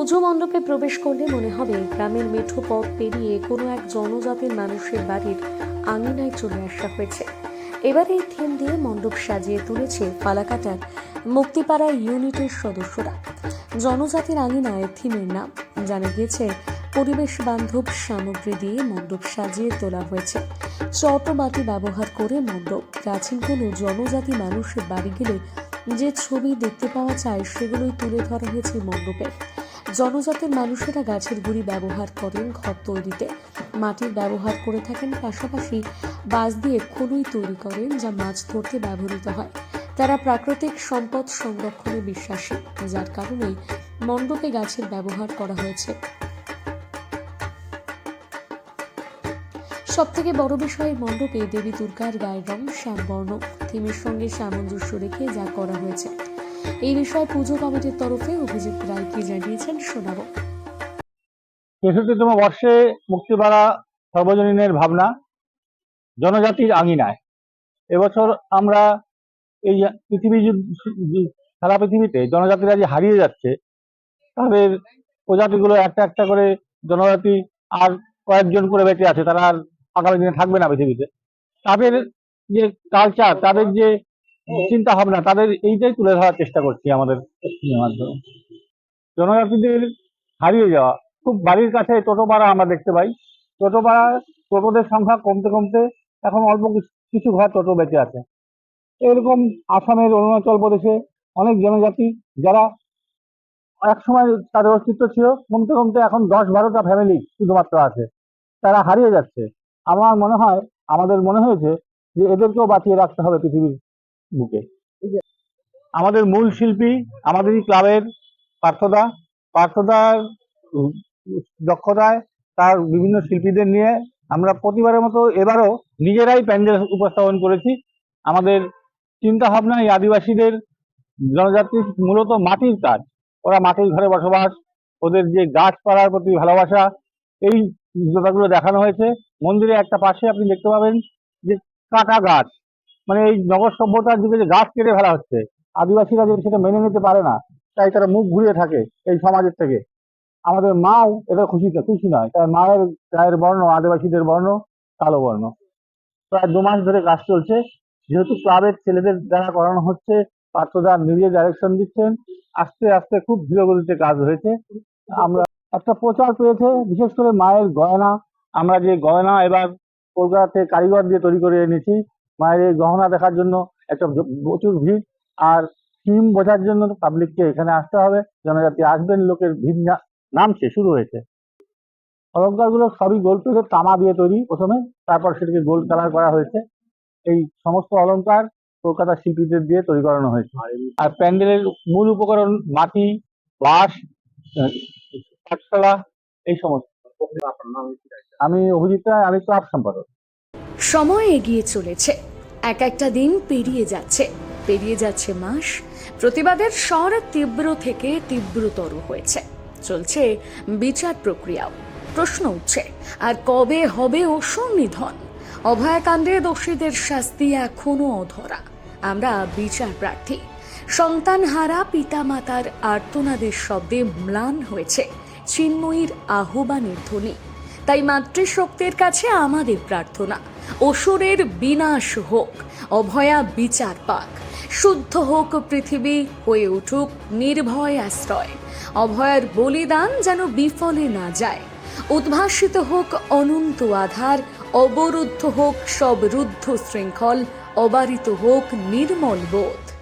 পুজো মণ্ডপে প্রবেশ করলে মনে হবে গ্রামের মেঠো পথ পেরিয়ে কোনো এক জনজাতির মানুষের বাড়ির আঙিনায় চলে আসা হয়েছে। এবারে এই থিম দিয়ে মণ্ডপ সাজিয়ে তুলেছে ফালাকাটার মুক্তিপাড়া ইউনিটের সদস্যরা। জনজাতির আঙিনায় থিমের নাম। জানা গিয়েছে, পরিবেশ বান্ধব সামগ্রী দিয়ে মণ্ডপ সাজিয়ে তোলা হয়েছে। চটবাটি ব্যবহার করে মণ্ডপ। প্রাচীন কোনো জনজাতি মানুষের বাড়ি গেলে যে ছবি দেখতে পাওয়া যায় সেগুলোই তুলে ধরা হয়েছে মণ্ডপে। জনজাতির মানুষেরা গাছের গুঁড়ি ব্যবহার করেন ঘর তৈরিতে। মাটির ব্যবহার করে থাকেন, পাশাপাশি বাঁশ দিয়ে খোলই তৈরি করেন যা মাছ ধরতে ব্যবহৃত হয়। তারা প্রাকৃতিক সম্পদ সংরক্ষণে বিশ্বাসী, যার কারণে মণ্ডপে গাছের ব্যবহার করা হয়েছে। সব থেকে বড় বিষয় মণ্ডপে দেবী দুর্গার গায়ের রং শ্যামবর্ণ। থিমের সঙ্গে সামঞ্জস্য রেখে যা করা হয়েছে। এই বিষয়ে পুজো কমিটির তরফে অভিজিৎ রায় কি জানিয়েছেন শোনাবো তেষট্টিতম বর্ষে মুক্তিপাড়া সর্বজনীনের ভাবনা, জনজাতির আঙিনায়। এবছর আমরা এই পৃথিবী সারা পৃথিবীতে জনজাতিরা যে হারিয়ে যাচ্ছে, তাদের প্রজাতিগুলো একটা একটা করে জনজাতি আর কয়েকজন করে বেঁচে আছে, তারা আর আগামী দিনে থাকবে না পৃথিবীতে। তাদের যে কালচার তাদের যে চিন্তা ভাবনা তাদের এইটাই তুলে ধরার চেষ্টা করছি আমাদের মাধ্যমে। জনজাতিদের হারিয়ে যাওয়া। খুব বাড়ির কাছে টোটো পাড়া আমরা দেখতে পাই। টোটো পাড়া টোটোদের সংখ্যা কমতে কমতে এখন অল্প কিছু- কিছু ঘর টোটো বেঁচে আছে। এরকম আসামের অরুণাচল প্রদেশে অনেক জনজাতি যারা এক সময় তাদের অস্তিত্ব ছিল কমতে কমতে এখন দশ বারোটা ফ্যামিলি শুধুমাত্র আছে। তারা হারিয়ে যাচ্ছে। আমার মনে হয় আমাদের মনে হয়েছে যে এদেরকেও বাঁচিয়ে রাখতে হবে পৃথিবীর বুকে। আমাদের মূল শিল্পী আমাদেরই ক্লাবের পার্থদা। পার্থদার দক্ষতায় তার বিভিন্ন শিল্পীদের নিয়ে আমরা প্রতিবারের মতো এবারও নিজেরাই প্যান্ডেল উপস্থাপন করেছি। আমাদের চিন্তা ভাবনা এই আদিবাসীদের জনজাতির মূলত মাটির কাজ। ওরা মাটির ঘরে বসবাস, ওদের যে গাছপালার প্রতি ভালোবাসা, এই ব্যাপারগুলো দেখানো হয়েছে। মন্দিরে একটা পাশে আপনি দেখতে পাবেন যে কাটা গাছ। মানে এই নগর সভ্যতার যুগে যে গাছ কেটে ফেলা হচ্ছে, আদিবাসীরা যে সেটা মেনে নিতে পারে না, তাই তারা মুখ ঘুরিয়ে থাকে এই সমাজের থেকে। আমাদের মাও এটা খুশি খুশি নয়। তাই মায়ের গায়ের বর্ণ, আদিবাসীদের বর্ণ, কালো বর্ণ। প্রায় দু মাস ধরে কাজ চলছে। যেহেতু ক্লাবের ছেলেদের দ্বারা করানো হচ্ছে পাত্রদা নিজে ডাইরেকশন দিচ্ছেন, আস্তে আস্তে খুব ধীর গতিতে কাজ হয়েছে। আমরা একটা প্রচার পেয়েছে, বিশেষ করে মায়ের গয়না। আমরা যে গয়না এবার কলকাতাতে কারিগর দিয়ে তৈরি করে এনেছি মায়ের এই গহনা দেখার জন্য একটা প্রচুর ভিড়। আর থিম বোঝার জন্য পাবলিককে এখানে আসতে হবে। জনজাতি আসবেন লোকের ভিড় নামছে শুরু হয়েছে। অলঙ্কারগুলো সবই গোল্ড প্লেটের তামা দিয়ে তৈরি প্রথমে। তারপর সেটাকে গোল্ড কালার করা হয়েছে। এই সমস্ত অলংকার কলকাতা শিল্পীদের দিয়ে তৈরি করানো হয়েছে। আর প্যান্ডেলের মূল উপকরণ মাটি বাঁশ আহ, এই সমস্ত। আমি অভিজিৎ রায় আমি ক্লাব সম্পাদক। সময় এগিয়ে চলেছে। এক একটা দিন পেরিয়ে যাচ্ছে। পেরিয়ে যাচ্ছে মাস। প্রতিবাদের স্বর তীব্র থেকে তীব্রতর হয়েছে। চলছে বিচার প্রক্রিয়াও। প্রশ্ন উঠছে, আর কবে হবে অসুর নিধন অভয়াকাণ্ডে দোষীদের শাস্তি এখনও অধরা। আমরা বিচার প্রার্থী। সন্তানহারা পিতামাতার আর্তনাদের শব্দে ম্লান হয়েছে। চিন্ময়ীর আহ্বানের ধ্বনি। তাই মাতৃশক্তির কাছে আমাদের প্রার্থনা। অসুরের বিনাশ হোক, অভয়া বিচার পাক। শুদ্ধ হোক পৃথিবী, হয়ে উঠুক নির্ভয় আশ্রয়। অভয়ার বলিদান যেন বিফলে না যায়। উদ্ভাসিত হোক অনন্ত আধার, অবরুদ্ধ হোক সব রুদ্ধ শৃঙ্খল, অবারিত হোক নির্মল বোধ।